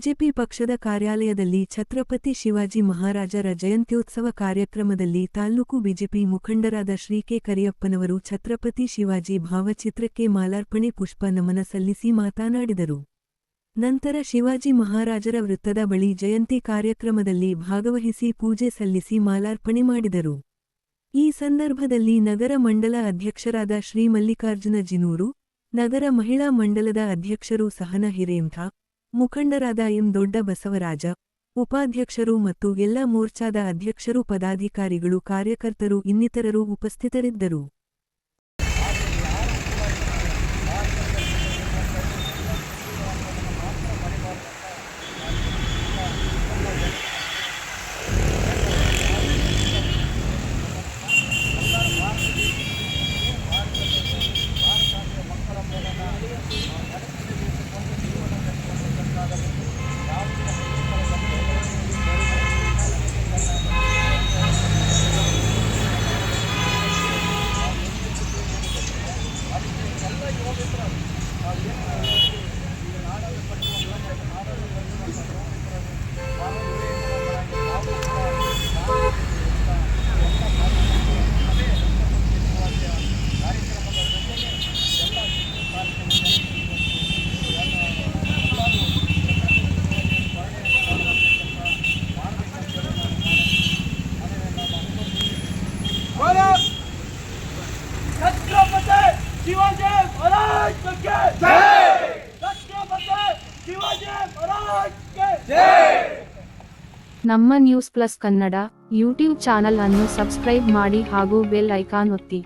BJP ಪಕ್ಷದ ಕಾರ್ಯಾಲಯದಲ್ಲಿ ಛತ್ರಪತಿ ಶಿವಾಜಿ ಮಹಾರಾಜರ ಜಯಂತ್ಯೋತ್ಸವ ಕಾರ್ಯಕ್ರಮದಲ್ಲಿ ತಾಲ್ಲೂಕು ಬಿಜೆಪಿ ಮುಖಂಡರಾದ ಶ್ರೀ ಕೆ ಕರಿಯಪ್ಪನವರು ಛತ್ರಪತಿ ಶಿವಾಜಿ ಭಾವಚಿತ್ರಕ್ಕೆ ಮಾಲಾರ್ಪಣೆ ಪುಷ್ಪ ನಮನ ಸಲ್ಲಿಸಿ ಮಾತನಾಡಿದರು. ನಂತರ ಶಿವಾಜಿ ಮಹಾರಾಜರ ವೃತ್ತದ ಬಳಿ ಜಯಂತಿ ಕಾರ್ಯಕ್ರಮದಲ್ಲಿ ಭಾಗವಹಿಸಿ ಪೂಜೆ ಸಲ್ಲಿಸಿ ಮಾಲಾರ್ಪಣೆ ಮಾಡಿದರು. ಈ ಸಂದರ್ಭದಲ್ಲಿ ನಗರ ಮಂಡಲ ಅಧ್ಯಕ್ಷರಾದ ಶ್ರೀ ಮಲ್ಲಿಕಾರ್ಜುನ ಜಿನೂರು, ನಗರ ಮಹಿಳಾ ಮಂಡಲದ ಅಧ್ಯಕ್ಷರು ಸಹನ ಹಿರೇಂಥ ಮುಖಂಡರಾದ ಎಂ ದೊಡ್ಡ ಬಸವರಾಜ ಉಪಾಧ್ಯಕ್ಷರು ಮತ್ತು ಎಲ್ಲ ಮೋರ್ಚಾದ ಅಧ್ಯಕ್ಷರು ಪದಾಧಿಕಾರಿಗಳು ಕಾರ್ಯಕರ್ತರು ಇನ್ನಿತರರು ಉಪಸ್ಥಿತರಿದ್ದರು. ನಮ್ಮ news plus Kannada YouTube channel ಅನ್ನು ಸಬ್ಸ್ಕ್ರೈಬ್ ಮಾಡಿ ಹಾಗೂ ಬೆಲ್ ಐಕಾನ್ ಒತ್ತಿ.